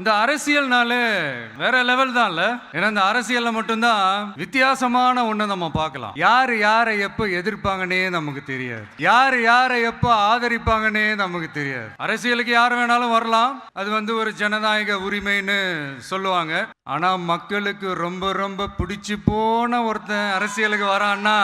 இந்த அரசியல்னாலே வேற லெவல் தான்ல ஏன்னா இந்த அரசியல்ல மட்டும்தான் வித்தியாசமான ஒண்ணு நம்ம பார்க்கலாம். யார் யாரை எப்போ எதிர்ப்பாங்கன்னே நமக்கு தெரியாது. யார் யாரை எப்போ ஆதரிப்பாங்கன்னே நமக்கு தெரியாது. அரசியலுக்கு யார் வேணாலும் வரலாம். அது வந்து ஒரு ஜனநாயக உரிமைன்னு சொல்லுவாங்க. ஆனா மக்களுக்கு ரொம்ப ரொம்ப பிடிச்சு போன ஒருத்தன் அரசியலுக்கு வரான்னா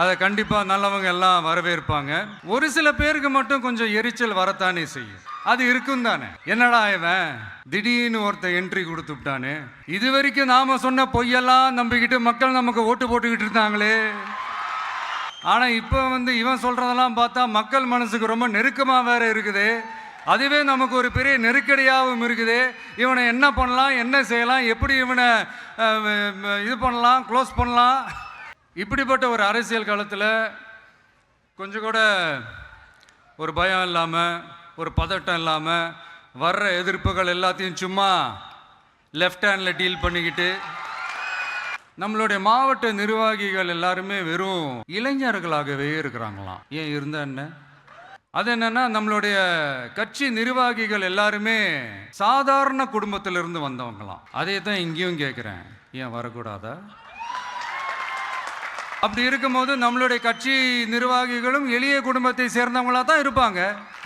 அதை கண்டிப்பாக நல்லவங்க எல்லாம் வரவேற்பாங்க. ஒரு சில பேருக்கு மட்டும் கொஞ்சம் எரிச்சல் வரத்தானே செய்யும். அது இருக்கும் தானே? என்னடா இவன்? திடீர்னு ஒருத்தன் என்ட்ரி கொடுத்துட்டானே இது வரைக்கும் நாம சொன்ன பொய்யெல்லாம் நம்பிக்கிட்டு மக்கள் நமக்கு ஓட்டு போட்டுக்கிட்டு இருந்தாங்களே. ஆனால் இப்போ வந்து இவன் சொல்றதெல்லாம் பார்த்தா மக்கள் மனசுக்கு ரொம்ப நெருக்கமாக வேற இருக்குது. அதுவே நமக்கு ஒரு பெரிய நெருக்கடியாகவும் இருக்குது. இவனை என்ன பண்ணலாம் என்ன செய்யலாம் எப்படி இவனை இது பண்ணலாம் க்ளோஸ் பண்ணலாம்? இப்படிப்பட்ட ஒரு அரசியல் காலத்தில் கொஞ்சம் கூட ஒரு பயம் இல்லாமல் ஒரு பதட்டம் இல்லாமல் வர்ற எதிர்ப்புகள் எல்லாத்தையும் சும்மா லெஃப்ட் ஹேண்டில் டீல் பண்ணிக்கிட்டு நம்மளுடைய மாவட்ட நிர்வாகிகள் எல்லாருமே வெறும் இளைஞர்களாகவே இருக்கிறாங்களாம். ஏன் இருந்தா என்ன? அது என்னன்னா நம்மளுடைய கட்சி நிர்வாகிகள் எல்லாருமே சாதாரண குடும்பத்திலிருந்து வந்தவங்களாம். அதே தான் இங்கேயும் கேட்குறேன் ஏன் வரக்கூடாதா? அப்படி இருக்கும்போது நம்மளுடைய கட்சி நிர்வாகிகளும் எளிய குடும்பத்தை சேர்ந்தவங்களா தான் இருப்பாங்க.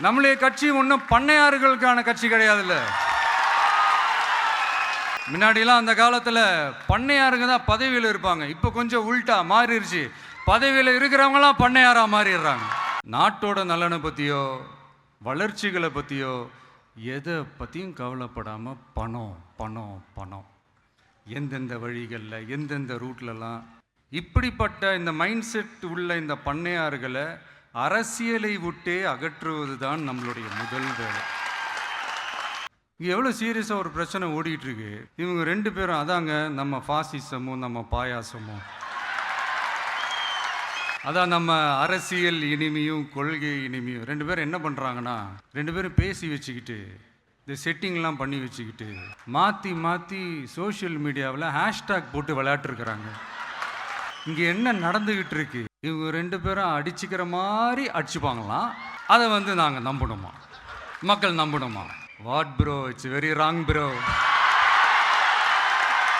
நம்மளுடைய கட்சி ஒன்றும் பண்ணையாறுகளுக்கான கட்சி கிடையாதுல்ல. முன்னாடிலாம் அந்த காலத்தில் பண்ணையாருங்க தான் பதவியில் இருப்பாங்க. இப்போ கொஞ்சம் உல்ட்டா மாறிடுச்சு. பதவியில் இருக்கிறவங்களாம் பண்ணையாராக மாறிடுறாங்க. நாட்டோட நலனை பற்றியோ வளர்ச்சிகளை பற்றியோ எதை பற்றியும் கவலைப்படாமல் பணம் பணம் பணம். எந்தெந்த வழிகளில் எந்தெந்த ரூட்லலாம் இப்படிப்பட்ட இந்த மைண்ட் செட் உள்ள இந்த பண்ணையார்களை அரசியலை விட்டே அகற்றுவது தான் நம்மளுடைய முதல் வேலை. இங்கே எவ்வளோ சீரியஸாக ஒரு பிரச்சனை ஓடிட்டுருக்கு இவங்க ரெண்டு பேரும் அதாங்க நம்ம ஃபாசிசமும் நம்ம பாயாசமும். அதான் நம்ம அரசியல் இனிமையும் கொள்கை இனிமையும். ரெண்டு பேரும் என்ன பண்ணுறாங்கன்னா ரெண்டு பேரும் பேசி வச்சுக்கிட்டு இந்த செட்டிங்லாம் பண்ணி வச்சுக்கிட்டு மாற்றி மாற்றி சோஷியல் மீடியாவில் ஹேஷ்டேக் போட்டு விளையாட்டுருக்குறாங்க. இங்கே என்ன நடந்துக்கிட்டு இருக்கு இவங்க ரெண்டு பேரும் அடிச்சுக்கிற மாதிரி அடிச்சுப்பாங்களாம். அதை வந்து நாங்கள் நம்பணுமா? மக்கள் நம்பணுமா? What bro it's very wrong bro.